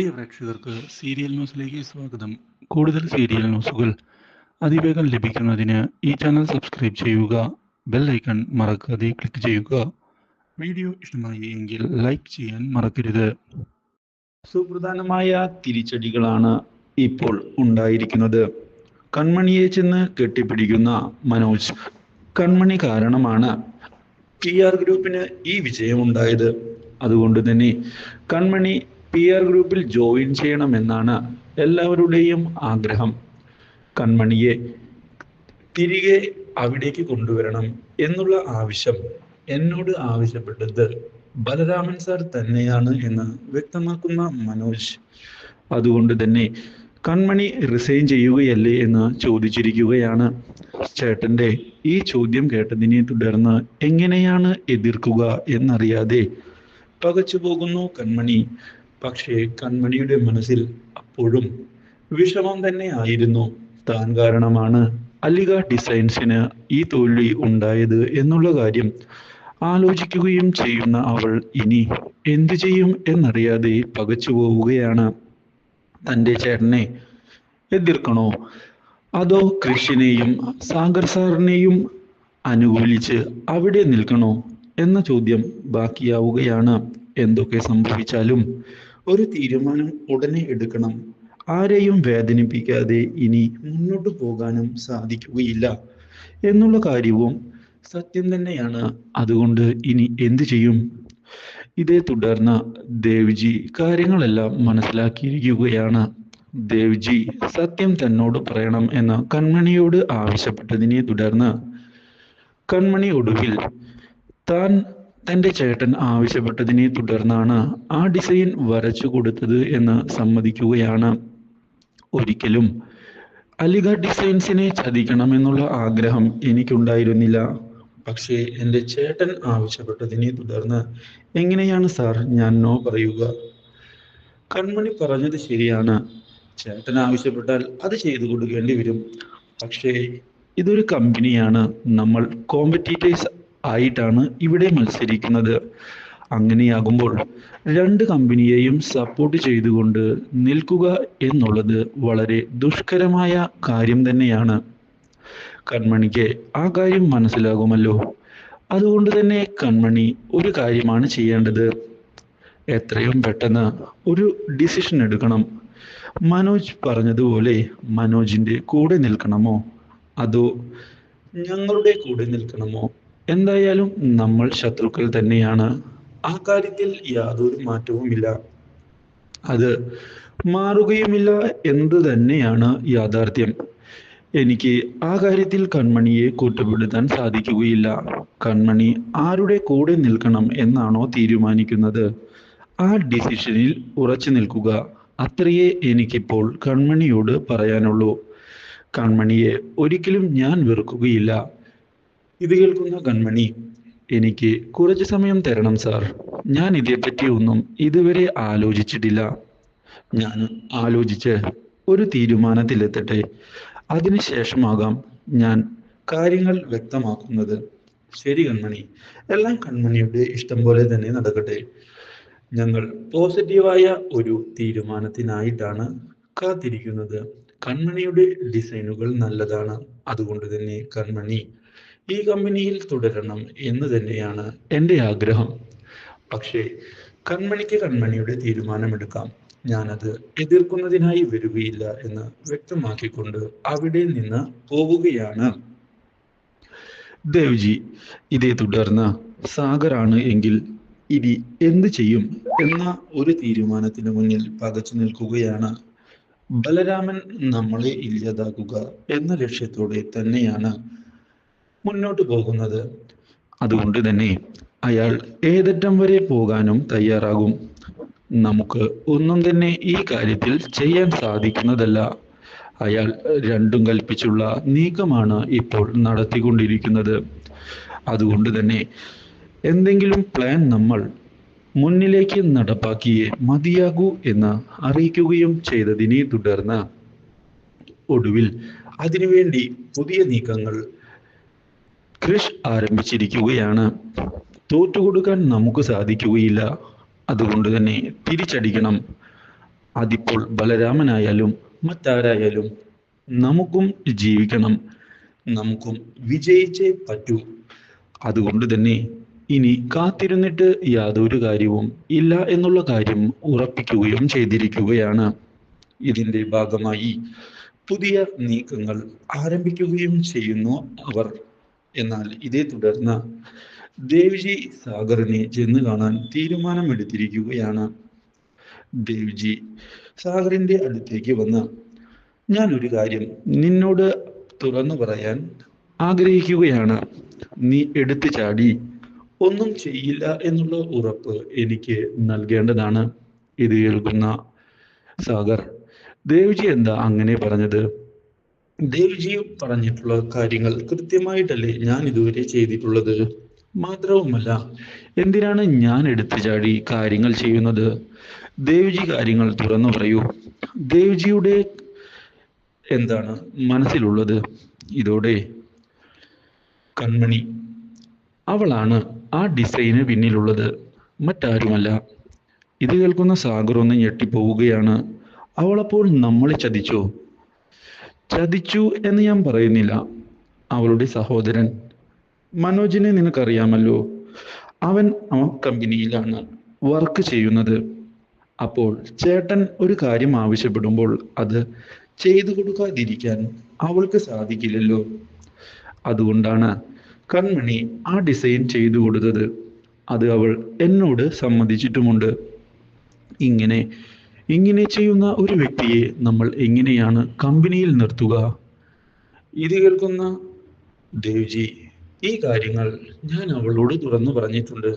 പ്രിയ പ്രേക്ഷകർക്ക് സീരിയൽ ന്യൂസിലേക്ക് സ്വാഗതം. കൂടുതൽ സീരിയൽ ന്യൂസുകൾ അതിവേഗം ലഭിക്കുന്നതിന് ഈ ചാനൽ സബ്സ്ക്രൈബ് ചെയ്യുക ബെൽ ഐക്കൺ മറക്കാതെ ക്ലിക്ക് ചെയ്യുക. വീഡിയോ ഇഷ്ടമായി എങ്കിൽ ലൈക്ക് ചെയ്യാൻ മറക്കരുത്. സുപ്രധാനമായ തിരിച്ചടികളാണ് ഇപ്പോൾ ഉണ്ടായിരിക്കുന്നത്. കൺമണിയെ ചെന്ന് കെട്ടിപ്പിടിക്കുന്ന മനോജ് കൺമണി കാരണമാണ് പി ആർ ഗ്രൂപ്പിന് ഈ വിജയം വിജയമുണ്ടായത്. അതുകൊണ്ട് തന്നെ കൺമണി പി ആർ ഗ്രൂപ്പിൽ ജോയിൻ ചെയ്യണമെന്നാണ് എല്ലാവരുടെയും ആഗ്രഹം. കൺമണിയെ തിരികെ അവിടേക്ക് കൊണ്ടുവരണം എന്നുള്ള ആവശ്യം എന്നോട് ആവശ്യപ്പെട്ടത് ബലരാമൻ സാർ തന്നെയാണ് എന്ന് വ്യക്തമാക്കുന്ന മനോജ്. അതുകൊണ്ട് തന്നെ കൺമണി റിസൈൻ ചെയ്യുകയല്ലേ എന്ന് ചോദിച്ചിരിക്കുകയാണ്. ചേട്ടന്റെ ഈ ചോദ്യം കേട്ടതിനെ തുടർന്ന് എങ്ങനെയാണ് എതിർക്കുക എന്നറിയാതെ പകച്ചു പോകുന്നു കൺമണി. പക്ഷേ കൺമണിയുടെ മനസ്സിൽ അപ്പോഴും വിഷമം തന്നെ ആയിരുന്നു. താൻ കാരണമാണ് അലിക ഡിസൈൻസിന് ഈ തോൽവി ഉണ്ടായത് എന്നുള്ള കാര്യം ആലോചിക്കുകയും ചെയ്യുന്ന അവൾ ഇനി എന്തു ചെയ്യും എന്നറിയാതെ പകച്ചു പോവുകയാണ്. തന്റെ ചേട്ടനെ എതിർക്കണോ? അതോ കൃഷിനെയും സാഗർ സാറിനെയും അനുകൂലിച്ച് അവിടെ നിൽക്കണോ? എന്ന ചോദ്യം ബാക്കിയാവുകയാണ്. എന്തൊക്കെ സംഭവിച്ചാലും ഒരു തീരുമാനം ഉടനെ എടുക്കണം. ആരെയും വേദനിപ്പിക്കാതെ ഇനി മുന്നോട്ട് പോകാനും സാധിക്കുകയില്ല. എന്നുള്ള കാര്യവും സത്യം തന്നെയാണ്. അതുകൊണ്ട് ഇനി എന്തു ചെയ്യും? ഇതേ തുടർന്ന് ദേവ്ജി കാര്യങ്ങളെല്ലാം മനസ്സിലാക്കിയിരിക്കുകയാണ്. ദേവ്ജി സത്യം തന്നോട് പറയണം എന്ന് കൺമണിയോട് ആവശ്യപ്പെട്ടതിനെ തുടർന്ന് കൺമണി ഒടുവിൽ താൻ തന്റെ ചേട്ടൻ ആവശ്യപ്പെട്ടതിനെ തുടർന്നാണ് ആ ഡിസൈൻ വരച്ചു കൊടുത്തത് എന്ന് സമ്മതിക്കുകയാണ്. ഒരിക്കലും അലിഗ ഡിസൈൻസിനെ ചതിക്കണമെന്നുള്ള ആഗ്രഹം എനിക്കുണ്ടായിരുന്നില്ല. പക്ഷേ എന്റെ ചേട്ടൻ ആവശ്യപ്പെട്ടതിനെ തുടർന്ന് എങ്ങനെയാണ് സാർ ഞാൻ നോ പറയുക? കൺമണി പറഞ്ഞത് ശരിയാണ്. ചേട്ടൻ ആവശ്യപ്പെട്ടാൽ അത് ചെയ്തു കൊടുക്കേണ്ടി വരും. പക്ഷേ ഇതൊരു കമ്പനിയാണ്. നമ്മൾ കോമ്പറ്റീറ്റേഴ്സ് ആയിട്ടാണ് ഇവിടെ മത്സരിക്കുന്നത്. അങ്ങനെയാകുമ്പോൾ രണ്ട് കമ്പനിയെയും സപ്പോർട്ട് ചെയ്തുകൊണ്ട് നിൽക്കുക എന്നുള്ളത് വളരെ ദുഷ്കരമായ കാര്യം തന്നെയാണ്. കൺമണിക്ക് ആ കാര്യം മനസ്സിലാകുമല്ലോ. അതുകൊണ്ട് തന്നെ കൺമണി ഒരു കാര്യമാണ് ചെയ്യേണ്ടത്. എത്രയും പെട്ടെന്ന് ഒരു ഡിസിഷൻ എടുക്കണം. മനോജ് പറഞ്ഞതുപോലെ മനോജിന്റെ കൂടെ നിൽക്കണമോ? അതോ ഞങ്ങളുടെ കൂടെ നിൽക്കണമോ? എന്തായാലും നമ്മൾ ശത്രുക്കൾ തന്നെയാണ്. ആ കാര്യത്തിൽ യാതൊരു മാറ്റവുമില്ല. അത് മാറുകയുമില്ല എന്ത് തന്നെയാണ് യാഥാർത്ഥ്യം. എനിക്ക് ആ കാര്യത്തിൽ കൺമണിയെ കുറ്റപ്പെടുത്താൻ സാധിക്കുകയില്ല. കൺമണി ആരുടെ കൂടെ നിൽക്കണം എന്നാണോ തീരുമാനിക്കുന്നത്. ആ ഡിസിഷനിൽ ഉറച്ചു നിൽക്കുക. അത്രയേ എനിക്കിപ്പോൾ കൺമണിയോട് പറയാനുള്ളൂ. കൺമണിയെ ഒരിക്കലും ഞാൻ വെറുക്കുകയില്ല. ഇത് കേൾക്കുന്ന കൺമണി. എനിക്ക് കുറച്ച് സമയം തരണം സാർ. ഞാൻ ഇതേപ്പറ്റി ഒന്നും ഇതുവരെ ആലോചിച്ചിട്ടില്ല. ഞാൻ ആലോചിച്ച് ഒരു തീരുമാനത്തിലെത്തട്ടെ. അതിനുശേഷമാകാം ഞാൻ കാര്യങ്ങൾ വ്യക്തമാക്കുന്നത്. ശരി കൺമണി. എല്ലാം കൺമണിയുടെ ഇഷ്ടം പോലെ തന്നെ നടക്കട്ടെ. ഞങ്ങൾ പോസിറ്റീവായ ഒരു തീരുമാനത്തിനായിട്ടാണ് കാത്തിരിക്കുന്നത്. കൺമണിയുടെ ഡിസൈനുകൾ നല്ലതാണ്. അതുകൊണ്ട് തന്നെ കൺമണി ഈ കമ്പനിയിൽ തുടരണം എന്ന് തന്നെയാണ് എന്റെ ആഗ്രഹം. പക്ഷേ കൺമണിക്ക് കൺമണിയുടെ തീരുമാനമെടുക്കാം. ഞാനത് എതിർക്കുന്നതിനായി വരികയില്ല എന്ന് വ്യക്തമാക്കിക്കൊണ്ട് അവിടെ നിന്ന് പോവുകയാണ്. ദേവ്ജി ഇതേ തുടർന്ന് സാഗറാണ് എങ്കിൽ ഇനി എന്ത് ചെയ്യും? എന്ന ഒരു തീരുമാനത്തിന് മുന്നിൽ പകച്ചു നിൽക്കുകയാണ്. ബലരാമൻ നമ്മളെ ഇല്ലാതാക്കുക എന്ന ലക്ഷ്യത്തോടെ തന്നെയാണ് മുന്നോട്ട് പോകുന്നത്. അതുകൊണ്ട് തന്നെ അയാൾ ഏതറ്റം വരെ പോകാനും തയ്യാറാകും. നമുക്ക് ഒന്നും തന്നെ ഈ കാര്യത്തിൽ ചെയ്യാൻ സാധിക്കുന്നതല്ല. അയാൾ രണ്ടും കൽപ്പിച്ചുള്ള നീക്കമാണ് ഇപ്പോൾ നടത്തിക്കൊണ്ടിരിക്കുന്നത്. അതുകൊണ്ട് തന്നെ എന്തെങ്കിലും പ്ലാൻ നമ്മൾ മുന്നിലേക്ക് നടപ്പാക്കിയേ മതിയാകൂ എന്ന് അറിയിക്കുകയും ചെയ്തതിനെ തുടർന്ന് ഒടുവിൽ അതിനുവേണ്ടി പുതിയ നീക്കങ്ങൾ കൃഷ് ആരംഭിച്ചിരിക്കുകയാണ്. തോറ്റുകൊടുക്കാൻ നമുക്ക് സാധിക്കുകയില്ല. അതുകൊണ്ട് തന്നെ തിരിച്ചടിക്കണം. അതിപ്പോൾ ബലരാമനായാലും മറ്റാരായാലും നമുക്കും ജീവിക്കണം. നമുക്കും വിജയിച്ചേ പറ്റൂ. അതുകൊണ്ട് തന്നെ ഇനി കാത്തിരുന്നിട്ട് യാതൊരു കാര്യവും ഇല്ല എന്നുള്ള കാര്യം ഉറപ്പിക്കുകയും ചെയ്തിരിക്കുകയാണ്. ഇതിന്റെ ഭാഗമായി പുതിയ നീക്കങ്ങൾ ആരംഭിക്കുകയും ചെയ്യുന്നു അവർ. എന്നാൽ ഇതേ തുടർന്ന് ദേവ്ജി സാഗറിനെ ചെന്ന് കാണാൻ തീരുമാനമെടുത്തിരിക്കുകയാണ്. ദേവ്ജി സാഗറിന്റെ അടുത്തേക്ക് വന്ന് ഞാൻ ഒരു കാര്യം നിന്നോട് തുറന്നു പറയാൻ ആഗ്രഹിക്കുകയാണ്. നീ എടുത്തു ചാടി ഒന്നും ചെയ്യില്ല എന്നുള്ള ഉറപ്പ് എനിക്ക് നൽകേണ്ടതാണ് ഇത് കേൾക്കുന്ന സാഗർ ദേവ്ജി എന്താ അങ്ങനെ പറഞ്ഞത്? ദേവ്ജി പറഞ്ഞിട്ടുള്ള കാര്യങ്ങൾ കൃത്യമായിട്ടല്ലേ ഞാൻ ഇതുവരെ ചെയ്തിട്ടുള്ളത്? മാത്രവുമല്ല എന്തിനാണ് ഞാൻ എടുത്തു ചാടി കാര്യങ്ങൾ ചെയ്യുന്നത്? ദേവ്ജി കാര്യങ്ങൾ തുറന്നു പറയൂ. ദേവ്ജിയുടെ എന്താണ് മനസ്സിലുള്ളത്? ഇതോടെ. കൺമണി അവളാണ് ആ ഡിസൈന് പിന്നിലുള്ളത്. മറ്റാരുമല്ല. ഇത് കേൾക്കുന്ന സാഗർ ഒന്ന് ഞെട്ടിപ്പോവുകയാണ്. അവളപ്പോൾ നമ്മളെ ചതിച്ചോ? ചതിച്ചു എന്ന് ഞാൻ പറയുന്നില്ല. അവളുടെ സഹോദരൻ മനോജിനെ നിനക്കറിയാമല്ലോ. അവൻ ആ കമ്പനിയിലാണ് വർക്ക് ചെയ്യുന്നത്. അപ്പോൾ ചേട്ടൻ ഒരു കാര്യം ആവശ്യപ്പെടുമ്പോൾ അത് ചെയ്തു കൊടുക്കാതിരിക്കാൻ അവൾക്ക് സാധിക്കില്ലല്ലോ. അതുകൊണ്ടാണ് കൺമണി ആ ഡിസൈൻ ചെയ്തു കൊടുത്തത്. അത് അവൾ എന്നോട് സമ്മതിച്ചിട്ടുമുണ്ട്. ഇങ്ങനെ ഇങ്ങനെ ചെയ്യുന്ന ഒരു വ്യക്തിയെ നമ്മൾ എങ്ങനെയാണ് കമ്പനിയിൽ നിർത്തുക? ഇത് കേൾക്കുന്ന ദേവ്ജി ഈ കാര്യങ്ങൾ ഞാൻ അവളോട് തുറന്നു പറഞ്ഞിട്ടുണ്ട്.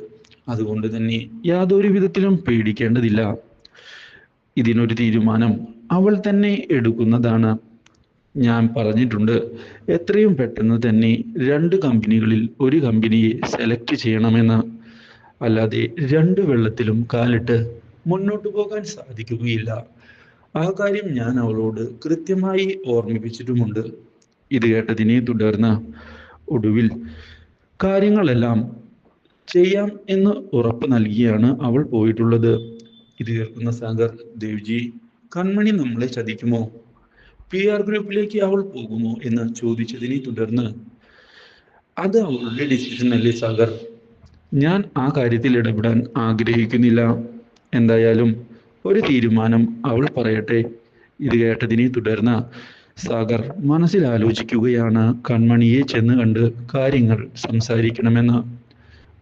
അതുകൊണ്ട് തന്നെ യാതൊരു വിധത്തിലും പേടിക്കേണ്ടതില്ല. ഇതിനൊരു തീരുമാനം അവൾ തന്നെ എടുക്കുന്നതാണ്. ഞാൻ പറഞ്ഞിട്ടുണ്ട് എത്രയും പെട്ടെന്ന് തന്നെ രണ്ട് കമ്പനികളിൽ ഒരു കമ്പനിയെ സെലക്ട് ചെയ്യണമെന്ന്. അല്ലാതെ രണ്ട് വെള്ളത്തിലും കാലിട്ട് മുന്നോട്ട് പോകാൻ സാധിക്കുകയില്ല. ആ കാര്യം ഞാൻ അവളോട് കൃത്യമായി ഓർമ്മിപ്പിച്ചിട്ടുമുണ്ട്. ഇത് കേട്ടതിനെ തുടർന്ന് ഒടുവിൽ കാര്യങ്ങളെല്ലാം ചെയ്യാം എന്ന് ഉറപ്പ് നൽകിയാണ് അവൾ പോയിട്ടുള്ളത്. ഇത് കേൾക്കുന്ന സാഗർ ദേവ്ജി കൺമണി നമ്മളെ ചതിക്കുമോ? പി ആർ ഗ്രൂപ്പിലേക്ക് അവൾ പോകുമോ? എന്ന് ചോദിച്ചതിനെ തുടർന്ന് അത് അവളുടെ ഡിസിഷൻ അല്ലേ സാഗർ? ഞാൻ ആ കാര്യത്തിൽ ഇടപെടാൻ ആഗ്രഹിക്കുന്നില്ല. എന്തായാലും ഒരു തീരുമാനം അവൾ പറയട്ടെ. ഇത് കേട്ടതിനെ തുടർന്ന് സാഗർ മനസ്സിൽ ആലോചിക്കുകയാണ് കൺമണിയെ ചെന്ന് കണ്ട് കാര്യങ്ങൾ സംസാരിക്കണമെന്ന്.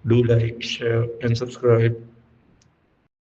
Do like share and subscribe